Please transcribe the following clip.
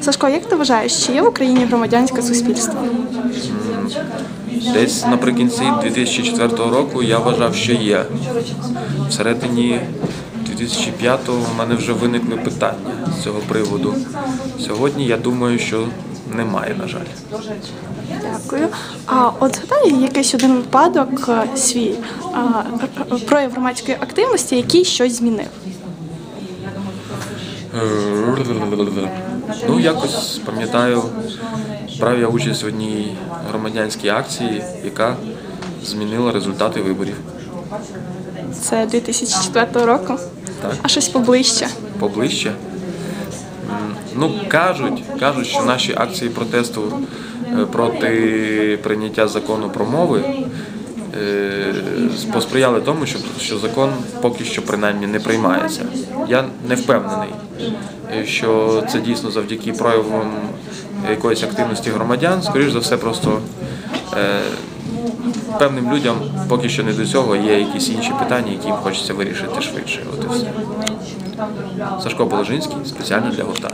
Сашко, як ти вважаєш, чи є в Україні громадянське суспільство? Десь наприкінці 2004 року я вважав, що є. Всередині 2005-го в мене вже виникли питання з цього приводу. Сьогодні я думаю, що немає, на жаль. Дякую. А от згадай якийсь один випадок е, свій р- прояв громадської активності, який щось змінив. Ну, якось пам'ятаю, брав я участь в одній громадянській акції, яка змінила результати виборів. Це 2004 року. Так. А щось поближче. поближче. Ну, кажуть, кажуть, що наші акції протесту е, проти прийняття закону про мови посприяли тому, що, що закон поки що принаймні не приймається. Я не впевнений, е, що це дійсно завдяки проявам якоїсь активності громадян. Скоріш за все, просто е, певним людям поки що не до цього є якісь інші питання, які їм хочеться вирішити швидше. От і все. Сашко Положинський спеціально для гурта.